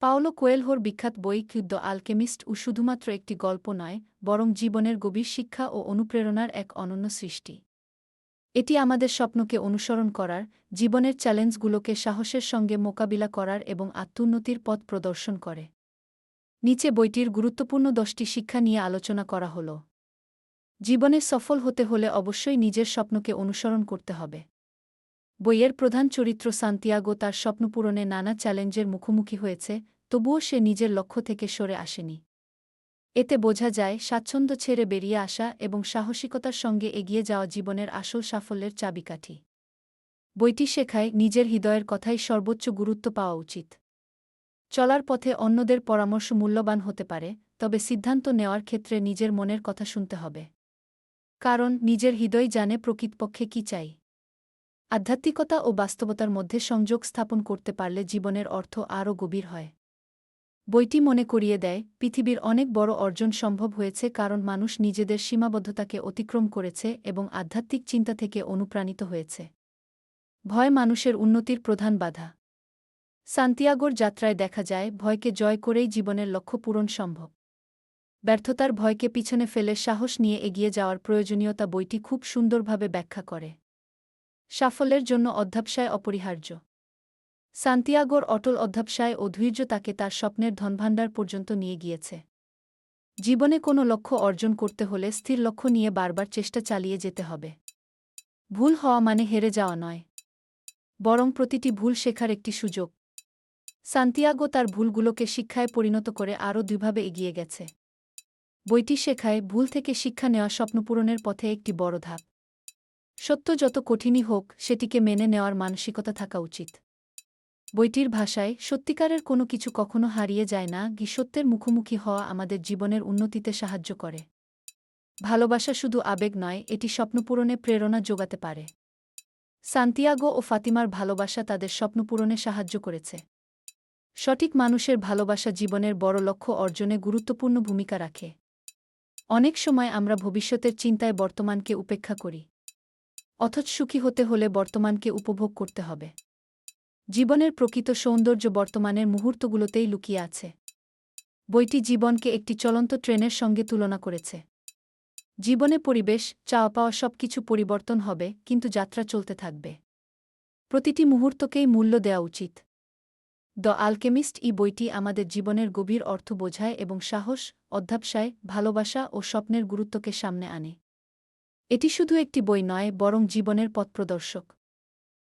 Paulo কোয়েলহোর বিখ্যাত বই the Alchemist ও শুধুমাত্র একটি গল্প নয়, বরং জীবনের গভীর শিক্ষা ও অনুপ্রেরণার এক অনন্য সৃষ্টি। এটি আমাদের স্বপ্নকে অনুসরণ করার, জীবনের চ্যালেঞ্জগুলোকে সাহসের সঙ্গে মোকাবিলা করার এবং আত্মোন্নতির পথ প্রদর্শন করে। নিচে বইটির গুরুত্বপূর্ণ দশটি শিক্ষা নিয়ে আলোচনা করা হল। জীবনে সফল হতে হলে অবশ্যই নিজের স্বপ্নকে অনুসরণ করতে হবে। বইয়ের প্রধান চরিত্র সান্তিয়াগো তার স্বপ্নপূরণে নানা চ্যালেঞ্জের মুখোমুখি হয়েছে, তবুও সে নিজের লক্ষ্য থেকে সরে আসেনি। এতে বোঝা যায়, স্বাচ্ছন্দ্য ছেড়ে বেরিয়ে আসা এবং সাহসিকতার সঙ্গে এগিয়ে যাওয়া জীবনের আসল সাফল্যের চাবিকাঠি। বইটি শেখায় নিজের হৃদয়ের কথাই সর্বোচ্চ গুরুত্ব পাওয়া উচিত। চলার পথে অন্যদের পরামর্শ মূল্যবান হতে পারে, তবে সিদ্ধান্ত নেওয়ার ক্ষেত্রে নিজের মনের কথা শুনতে হবে। কারণ নিজের হৃদয় জানে প্রকৃতপক্ষে কি চাই। আধ্যাত্মিকতা ও বাস্তবতার মধ্যে সংযোগ স্থাপন করতে পারলে জীবনের অর্থ আরও গভীর হয়। বইটি মনে করিয়ে দেয়, পৃথিবীর অনেক বড় অর্জন সম্ভব হয়েছে কারণ মানুষ নিজেদের সীমাবদ্ধতাকে অতিক্রম করেছে এবং আধ্যাত্মিক চিন্তা থেকে অনুপ্রাণিত হয়েছে। ভয় মানুষের উন্নতির প্রধান বাধা। সান্তিয়াগোর যাত্রায় দেখা যায়, ভয়কে জয় করেই জীবনের লক্ষ্য পূরণ সম্ভব। ব্যর্থতার ভয়কে পিছনে ফেলে সাহস নিয়ে এগিয়ে যাওয়ার প্রয়োজনীয়তা বইটি খুব সুন্দরভাবে ব্যাখ্যা করে। সাফল্যের জন্য অধ্যাবসায় অপরিহার্য। সান্তিয়াগোর অটল অধ্যাবসায় ও ধৈর্য তাকে তার স্বপ্নের ধনভাণ্ডার পর্যন্ত নিয়ে গিয়েছে। জীবনে কোনো লক্ষ্য অর্জন করতে হলে স্থির লক্ষ্য নিয়ে বারবার চেষ্টা চালিয়ে যেতে হবে। ভুল হওয়া মানে হেরে যাওয়া নয়। বরং প্রতিটি ভুল শেখার একটি সুযোগ। সান্তিয়াগো তার ভুলগুলোকে শিক্ষায় পরিণত করে আরও দুইভাবে এগিয়ে গেছে। বইটি শেখায় ভুল থেকে শিক্ষা নেওয়া স্বপ্নপূরণের পথে একটি বড় ধাপ। সত্য যত কঠিনই হোক, সেটিকে মেনে নেওয়ার মানসিকতা থাকা উচিত। বইটির ভাষায়, সত্যিকারের কোনো কিছু কখনো হারিয়ে যায় না গি সত্যের মুখোমুখি হওয়া আমাদের জীবনের উন্নতিতে সাহায্য করে। ভালোবাসা শুধু আবেগ নয়, এটি স্বপ্নপূরণে প্রেরণা যোগাতে পারে। সান্তিয়াগো ও ফাতিমার ভালোবাসা তাদের স্বপ্নপূরণে সাহায্য করেছে। সঠিক মানুষের ভালোবাসা জীবনের বড় লক্ষ্য অর্জনে গুরুত্বপূর্ণ ভূমিকা রাখে। অনেক সময় আমরা ভবিষ্যতের চিন্তায় বর্তমানকে উপেক্ষা করি। অথচ সুখী হতে হলে বর্তমানকে উপভোগ করতে হবে। জীবনের প্রকৃত সৌন্দর্য বর্তমানের মুহূর্তগুলোতেই লুকিয়ে আছে। বইটি জীবনকে একটি চলন্ত ট্রেনের সঙ্গে তুলনা করেছে। জীবনে পরিবেশ, চাওয়া পাওয়া সব কিছু পরিবর্তন হবে, কিন্তু যাত্রা চলতে থাকবে। প্রতিটি মুহূর্তকেই মূল্য দেওয়া উচিত। দ্য আলকেমিস্ট ই বইটি আমাদের জীবনের গভীর অর্থ বোঝায় এবং সাহস, অধ্যাবসায়, ভালোবাসা ও স্বপ্নের গুরুত্বকে সামনে আনে। এটি শুধু একটি বই নয় বরং জীবনের পথপ্রদর্শক।